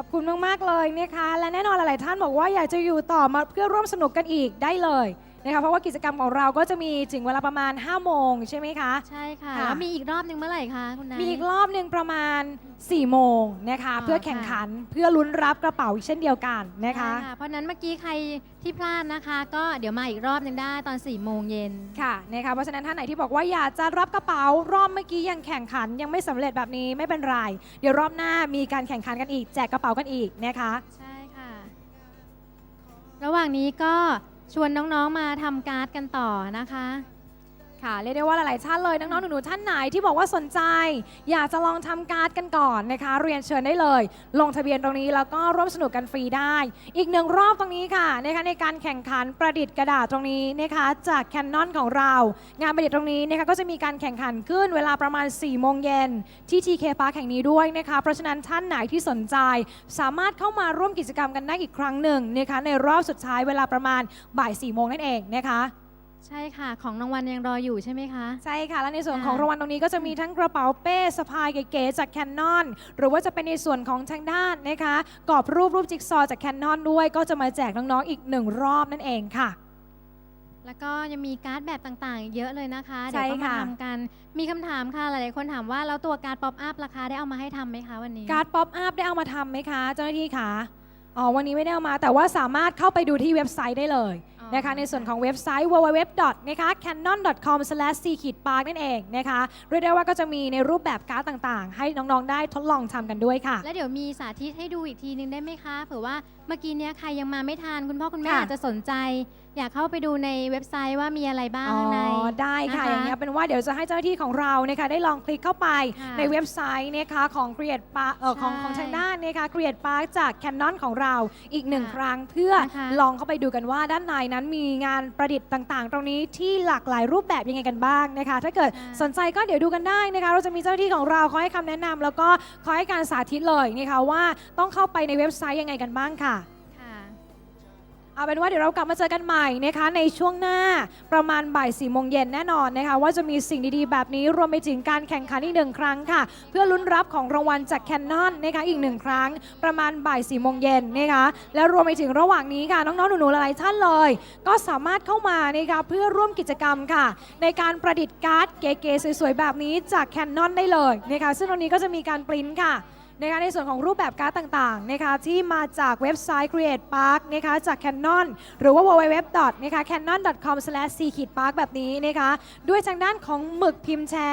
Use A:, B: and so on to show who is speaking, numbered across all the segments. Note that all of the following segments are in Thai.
A: ขอบคุณมาก ๆ เลยนะคะ และแน่นอนหลาย ๆ ท่านบอกว่าอยากจะอยู่ต่อมาเพื่อร่วมสนุกกันอีกได้เลย นะคะเพราะว่ากิจกรรมของเราก็จะมีถึงเวลาประมาณ 5 โมงใช่ไหมคะ
B: ใช่ค่ะ
A: ค่ะ
B: แล้วมีอีกรอบหนึ่งเมื่อไหร่คะคุณนาย
A: มีอีกรอบหนึ่งประมาณ 4 โมงนะคะ
B: อ๋อ
A: เพื่อแข่งขันเพื่อลุ้นรับกระเป๋าอีกเช่นเดียวกันนะคะ
B: ใช่เพราะฉะนั้นเมื่อกี้ใครที่พลาดนะคะ ก็เดี๋ยวมาอีกรอบหนึ่งได้ตอน4ี่โมงเย็น
A: ค่ะนะคะเพราะฉะนั้นท่านไหนที่บอกว่าอยากจะรับกระเป๋ารอบเมื่อกี้ยังแข่งขันยังไม่สำเร็จแบบนี้ไม่เป็นไร เดี๋ยวรอบหน้ามีการแข่งขันกันอีก แจกกระเป๋ากันอีกนะคะ
B: ใช่ค่ะ ระหว่างนี้ก็ ชวนน้องๆมาทำการ์ดกันต่อนะคะ
A: ค่ะเรียกได้ว่าหลายๆท่านเลยน้องๆหนูๆท่านไหนที่บอกว่าสนใจ อยากจะลองทำการ์ดกันก่อนนะคะ เรียนเชิญได้เลย ลงทะเบียนตรงนี้แล้วก็ร่วมสนุกกันฟรีได้ อีกหนึ่งรอบตรงนี้ค่ะนะคะในการแข่งขันประดิษฐ์กระดาษตรงนี้นะคะจากแคนนอนของเรา งานประดิษฐ์ตรงนี้นะคะก็จะมีการแข่งขันขึ้นเวลาประมาณ4โมงเย็นที่ TK Park แห่งนี้ด้วยนะคะเพราะฉะนั้นท่านไหนที่สนใจ สามารถเข้ามาร่วมกิจกรรมกันได้อีกครั้งหนึ่งนะคะในรอบสุดท้ายเวลาประมาณบ่าย4โมงนั่นเองนะคะ
B: ใช่ค่ะ ของรางวัลยังรออยู่ใช่ไหมคะ
A: ใช่ค่ะ และในส่วน
B: ค่ะ
A: ของรางวัลตรงนี้ก็จะมีทั้งกระเป๋าเป้สะพายเก๋ๆจากแคนนอนหรือว่าจะเป็นในส่วนของทางด้านนะคะกรอบรูปรูปจิ๊กซอว์จากแคนนอนด้วย ก็จะมาแจกน้องๆอีกหนึ่งรอบนั่นเองค่ะ
B: แล้วก็ยังมีการ์ดแบบต่างๆอีกเยอะเลยนะคะ
A: ใช่
B: เดี๋ยวก็มา
A: ค่ะ
B: ทำกัน มีคำถามค่ะ หลายๆคนถามว่าแล้วตัวการ์ดป๊อปอัพราคาได้เอามาให้ทำไหมคะวันนี้
A: การ์ดป๊อปอัพได้เอามาทำไหมคะ เจ้าหน้าที่คะ อ๋อ วันนี้ไม่ได้เอามา แต่ว่าสามารถเข้าไปดูที่เว็บไซต์ได้เลย
B: อ๋อ
A: นะคะในส่วนของเว็บไซต์ www. นะคะ canon.com/c-park นั่นเองนะคะเรียกได้ว่าก็จะมีในรูปแบบการ์ดต่างๆ ให้น้องๆ ได้ทดลองทำกันด้วยค่ะ
B: แล้วเดี๋ยวมีสาธิตให้ดูอีกทีนึงได้ไหมคะเผื่อว่าเมื่อกี้เนี้ยใครยังมาไม่ทันคุณพ่อคุณแม่
A: ค่ะ
B: อาจจะสนใจ อยากเข้าไปดูในเว็บไซต์ว่ามีอะไรบ้าง
A: อ๋อ
B: ข้างใน
A: ได้ค่ะ
B: นะคะ
A: อย่างเงี้ยเป็นว่าเดี๋ยวจะให้เจ้าหน้าที่ของเรานะคะได้ลองคลิกเข้าไป
B: ค่ะ
A: ในเว็บไซต์นะคะของ Create Park เอ่อของ
B: ใช่
A: ของทางด้านนะคะ Create Park จาก Canon ของเราอีกหนึ่ง
B: ค่ะ
A: ครั้งเพื่อ
B: นะคะ
A: ลองเข้าไปดูกันว่าด้านในนั้นมีงานประดิษฐ์ต่างๆ ตรงนี้ที่หลากหลายรูปแบบยังไงกันบ้างนะคะ ถ้าเกิดสนใจก็เดี๋ยวดูกันได้นะคะ เราจะมีเจ้าหน้าที่ของเราคอยให้คำแนะนำแล้วก็คอยให้การสาธิตเลยนะคะว่าต้องเข้าไปในเว็บไซต์ยังไงกันบ้างค่ะ
B: ค่ะ
A: เอาเป็นว่าเดี๋ยวเรากลับมาเจอกันใหม่นะคะในช่วงหน้าประมาณบ่ายสี่โมงเย็นแน่นอนนะคะว่าจะมีสิ่งดีๆ แบบนี้รวมไปถึงการแข่งขันอีกหนึ่งครั้งค่ะ เพื่อลุ้นรับของรางวัลจากแคนนอนนะคะอีกหนึ่งครั้ง ประมาณบ่ายสี่โมงเย็นนะคะและรวมไปถึงระหว่างนี้ค่ะน้องๆหนูๆหลายๆท่านเลย ก็สามารถเข้ามานะคะเพื่อร่วมกิจกรรมค่ะ ในการประดิษฐ์การ์ดเก๋ๆสวยๆแบบนี้จากแคนนอนได้เลยนะคะซึ่งตรงนี้ก็จะมีการปริ้นค่ะ นะคะในส่วนของรูปแบบการ์ดต่างๆนะคะที่มาจากเว็บไซต์ Create Park นะคะจาก Canon หรือว่า www. นะคะ canon.com/c-park แบบนี้นะคะด้วยทางด้านของหมึกพิมพ์แท้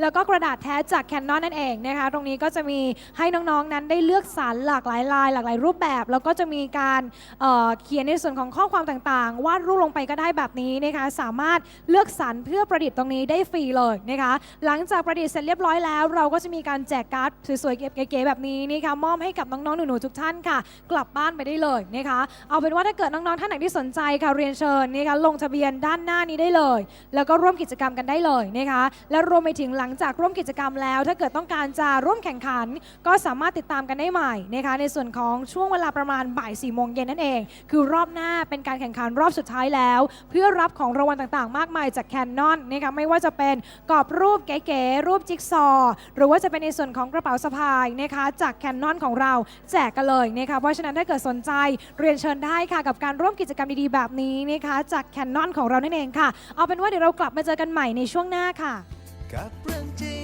A: แล้วก็กระดาษแท้จาก Canon นั่นเองนะคะตรงนี้ก็จะมีให้น้องๆนั้นได้เลือกสรรหลากหลายลายหลากหลายรูปแบบ แล้วก็จะมีการเเขียนในส่วนของข้อความต่างๆ วาดรูปลงไปก็ได้แบบนี้นะคะสามารถเลือกสรรเพื่อประดิษฐ์ตรงนี้ได้ฟรีเลยนะคะหลังจากประดิษฐ์เสร็จเรียบร้อยแล้ว เราก็จะมีการแจกการ์ดสวยๆเก๋ๆแบบนี้นะคะมอบให้กับน้องๆหนูๆทุกท่านค่ะ กลับบ้านไปได้เลยนะคะเอาเป็นว่าถ้าเกิดน้องๆท่านไหนที่สนใจค่ะเรียนเชิญนะคะลงทะเบียนด้านหน้านี้ได้เลย แล้วก็ร่วมกิจกรรมกันได้เลยนะคะและรวมไปถึงหลังจากร่วมกิจกรรมแล้ว ถ้าเกิดต้องการจะร่วมแข่งขัน ก็สามารถติดตามกันได้ใหม่นะคะในส่วนของช่วงเวลาประมาณบ่าย4ี่โมงเย็นนั่นเอง คือรอบหน้าเป็นการแข่งขันรอบสุดท้ายแล้ว เพื่อรับของรางวัลต่างๆ มากมายจากแคนนอนนะคะไม่ว่าจะเป็นกรอบรูปเก๋ๆรูปจิ๊กซอว์หรือว่าจะเป็นในส่วนของกระเป๋าสะพายนะคะจากแคนนอนของเราแจกกันเลยนะคะเพราะฉะนั้นถ้าเกิดสนใจเรียนเชิญได้ค่ะ กับการร่วมกิจกรรมดีๆ แบบนี้นะคะจากแคนนอนของเรานั่นเองค่ะ เอาเป็นว่าเดี๋ยวเรากลับมาเจอกันใหม่ในช่วงหน้าค่ะ
C: กับเรื่องจริง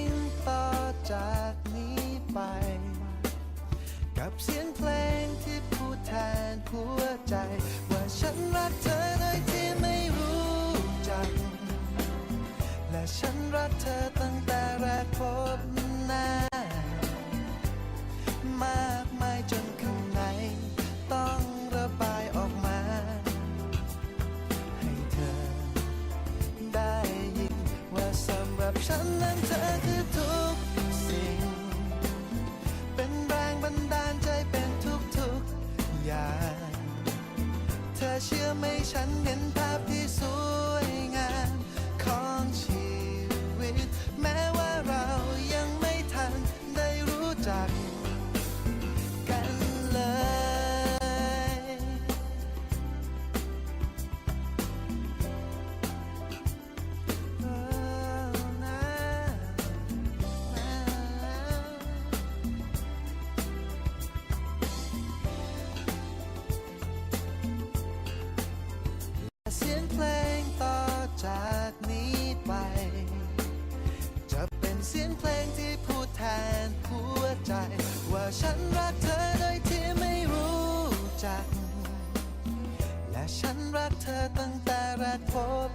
C: เธอตั้งแต่แรกพบ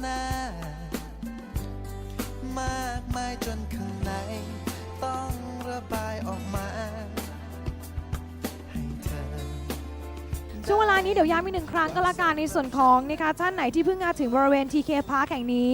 C: หน้ามา นี้เดี๋ยวย้ำ
A: อีกหนึ่งครั้งก็แล้วกันในส่วนของนะคะท่านไหนที่เพิ่งมาถึงบริเวณ TK Park แห่งนี้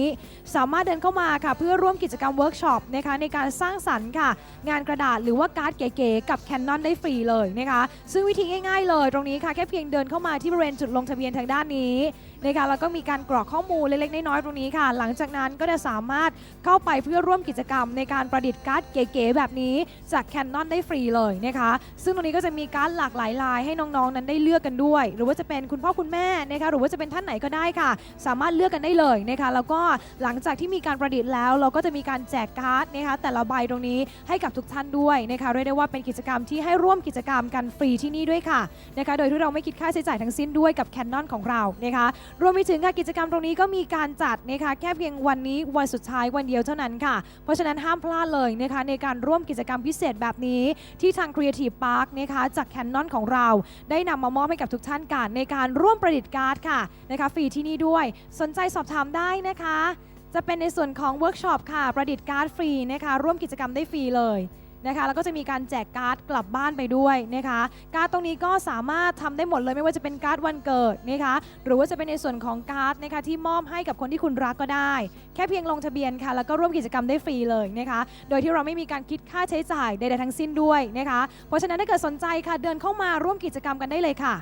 A: สามารถเดินเข้ามาค่ะเพื่อร่วมกิจกรรมเวิร์กช็อปนะคะในการสร้างสรรค์ค่ะ งานกระดาษหรือว่าการ์ดเก๋ๆกับ Canon ได้ฟรีเลยนะคะซึ่งวิธีง่าย ๆ เลยตรงนี้ค่ะแค่เพียงเดินเข้ามาที่บริเวณจุดลงทะเบียนทางด้านนี้ นะคะแล้วก็มีการกรอกข้อมูลเล็กๆน้อยๆตรงนี้ค่ะ หลังจากนั้นก็จะสามารถเข้าไปเพื่อร่วมกิจกรรมในการประดิษฐ์การ์ดเก๋ๆแบบนี้จาก Canon ได้ฟรีเลยนะคะซึ่งตรงนี้ก็จะมีการดหลากหลายลายให้น้องๆนั้นได้เลือกกันด้วย หรือว่าจะเป็นคุณพ่อคุณแม่นะคะหรือว่าจะเป็นท่านไหนก็ได้ค่ะ สามารถเลือกกันได้เลยนะคะแล้วก็หลังจากที่มีการประดิษฐ์แล้ว เราก็จะมีการแจกการ์ดนะคะแต่ละใบตรงนี้ให้กับทุกท่านด้วยนะคะเรียกได้ว่าเป็นกิจกรรมที่ให้ร่วมกิจกรรมกันฟรีที่นี่ด้วยค่ะนะคะโดยที่เราไม่คิดค่าใช้จ่ายทั้งสิ้นด้วยกับ Canon ของเรานะคะรวมไปถึงค่ะกิจกรรมตรงนี้ก็มีการจัดนะคะแค่เพียงวันนี้วันสุดท้ายวันเดียวเท่านั้นค่ะ เพราะฉะนั้นห้ามพลาดเลยนะคะในการร่วมกิจกรรมพิเศษแบบนี้ที่ทาง Creative Park นะคะจาก Canon ของเรา ได้นำมามอบให้กับทุกท่านกันในการร่วมประดิษฐ์การ์ดค่ะนะคะฟรีที่นี่ด้วย สนใจสอบถามได้นะคะ จะเป็นในส่วนของเวิร์กช็อปค่ะ ประดิษฐ์การ์ดฟรีนะคะร่วมกิจกรรมได้ฟรีเลย นะคะแล้วก็จะมีการแจกการ์ดกลับบ้านไปด้วยนะคะการ์ดตรงนี้ก็สามารถทำได้หมดเลยไม่ว่าจะเป็นการ์ดวันเกิดนะคะหรือว่าจะเป็นในส่วนของการ์ดนะคะที่มอบให้กับคนที่คุณรักก็ได้ แค่เพียงลงทะเบียนค่ะแล้วก็ร่วมกิจกรรมได้ฟรีเลยนะคะโดยที่เราไม่มีการคิดค่าใช้จ่ายใดๆทั้งสิ้นด้วยนะคะเพราะฉะนั้นถ้าเกิดสนใจค่ะเดินเข้ามาร่วมกิจกรรมกันได้เลยค่ะ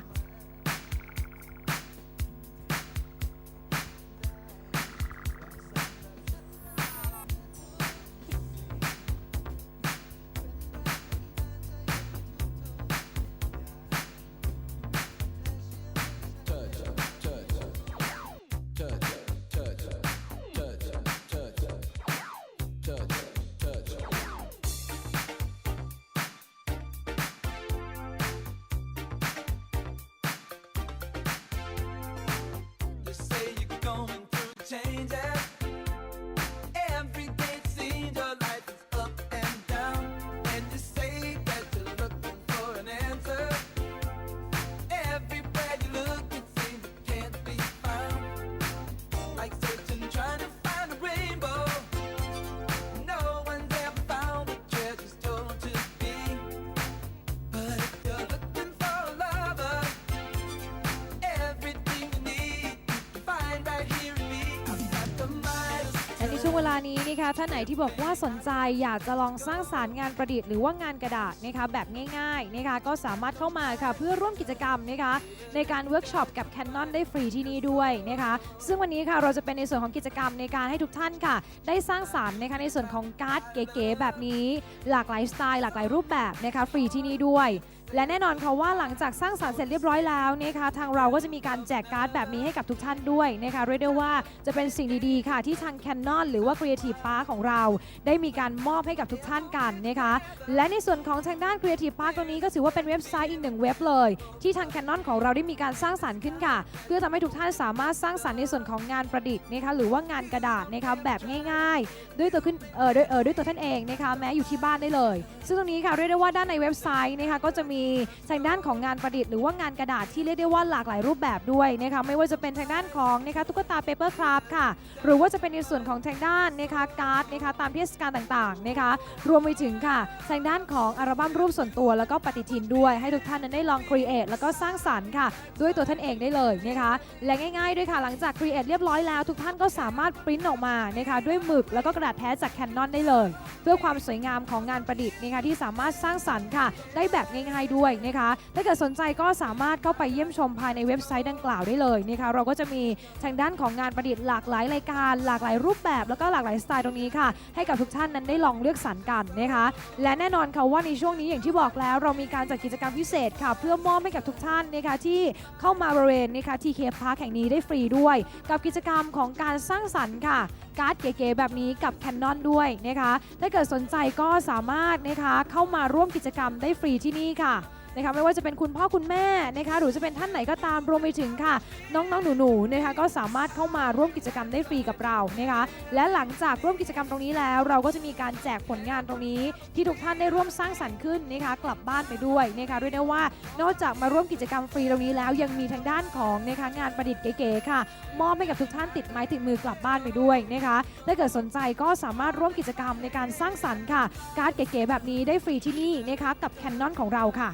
A: และในช่วงเวลานี้นะคะท่านไหนที่บอกว่าสนใจอยากจะลองสร้างสารรค์งานประดิษฐ์หรือว่างานกระดาษนะคะแบบง่ายๆนะคะก็สามารถเข้ามาค่ะเพื่อร่วมกิจกรรมนะคะในการเวิร์กช็อปกับ Canon ได้ฟรีที่นี่ด้วยนะคะซึ่งวันนี้ค่ะเราจะเป็นในส่วนของกิจกรรมในการให้ทุกท่านค่ะ ได้สร้างสารรค์นะคะในส่วนของการ์ดเก๋ๆแบบนี้ หลากหลายสไตล์หลากหลายรูปแบบนะคะฟรีที่นี่ด้วย และแน่นอนค่ะว่าหลังจากสร้างสรรค์เสร็จเรียบร้อยแล้วนะคะทางเราก็จะมีการแจกการ์ดแบบนี้ให้กับทุกท่านด้วยนะคะเรียกได้ว่าจะเป็นสิ่งดีๆค่ะที่ทาง Canon หรือว่า Creative Park ของเรา ได้มีการมอบให้กับทุกท่านกันนะคะและในส่วนของทางด้าน Creative Park ตรงนี้ก็ถือว่าเป็นเว็บไซต์อีกหนึ่งเว็บเลย ที่ทาง Canon ของเราได้มีการสร้างสรรค์ขึ้นค่ะ เพื่อทำให้ทุกท่านสามารถสร้างสรรค์ในส่วนของงานประดิษฐ์นะคะหรือว่างานกระดาษนะคะแบบง่าย ๆ ด้วยตัวขึ้นเออด้วยเออด้วยตัวท่านเองนะคะแม้อยู่ที่บ้านได้เลย ซึ่งตรงนี้ค่ะเรียกได้ว่าด้านในเว็บไซต์นะคะก็จะมีทางด้านของงานประดิษฐ์หรือว่างานกระดาษที่เรียกได้ว่าหลากหลายรูปแบบด้วยนะคะไม่ว่าจะเป็นทางด้านของนะคะตุ๊กตาเปเปอร์คราฟค่ะ หรือว่าจะเป็นในส่วนของทางด้านนะคะการ์ดนะคะตามเทศกาลต่างๆนะคะรวมไปถึงค่ะทางด้านของอัลบั้มรูปส่วนตัวแล้วก็ปฏิทินด้วยให้ทุกท่านนั้นได้ลองครีเอทแล้วก็สร้างสรรค์ค่ะ ด้วยตัวท่านเองได้เลยนะคะและง่ายๆด้วยค่ะหลังจากครีเอทเรียบร้อยแล้ว ทุกท่านก็สามารถปริ้นออกมานะคะด้วยหมึกแล้วก็กระดาษแท้จาก Canon ได้เลย เพื่อความสวยงามของงานประดิษฐ์นะคะที่สามารถสร้างสรรค์ค่ะ ได้แบบง่ายๆด้วยนะคะถ้าเกิดสนใจก็สามารถเข้าไปเยี่ยมชมภายในเว็บไซต์ดังกล่าวได้เลยนะคะเราก็จะมีทางด้านของงานประดิษฐ์หลากหลายรายการ หลากหลายรูปแบบ แล้วก็หลากหลายสไตล์ตรงนี้ค่ะ ให้กับทุกท่านนั้นได้ลองเลือกสรรกันนะคะและแน่นอนค่ะว่าในช่วงนี้อย่างที่บอกแล้ว เรามีการจัดกิจกรรมพิเศษค่ะ เพื่อมอบให้กับทุกท่านนะคะที่เข้ามาบริเวณนะคะ TK Park แห่งนี้ได้ฟรีด้วย กับกิจกรรมของการสร้างสรรค์ค่ะการ์ดเก๋ๆแบบนี้กับ Canon ด้วยนะคะถ้าเกิดสนใจก็สามารถนะคะเข้ามาร่วมกิจกรรมได้ฟรีที่นี่ค่ะ นะคะไม่ว่าจะเป็นคุณพ่อคุณแม่นะคะหรือจะเป็นท่านไหนก็ตามรวมไปถึงค่ะ น้องๆหนูๆนะคะก็สามารถเข้ามาร่วมกิจกรรมได้ฟรีกับเรานะคะและหลังจากร่วมกิจกรรมตรงนี้แล้ว เราก็จะมีการแจกผลงานตรงนี้ ที่ทุกท่านได้ร่วมสร้างสรรค์ขึ้นนะคะกลับบ้านไปด้วยนะคะเรียกได้ว่า นอกจากมาร่วมกิจกรรมฟรีตรงนี้แล้ว ยังมีทางด้านของนะคะงานประดิษฐ์เก๋ๆค่ะมอบให้กับทุกท่านติดไม้ติดมือกลับบ้านไปด้วยนะคะถ้าเกิดสนใจก็สามารถร่วมกิจกรรมในการสร้างสรรค์ค่ะ การ์ดเก๋ๆแบบนี้ได้ฟรีที่นี่นะคะกับ Canon ของเราค่ะ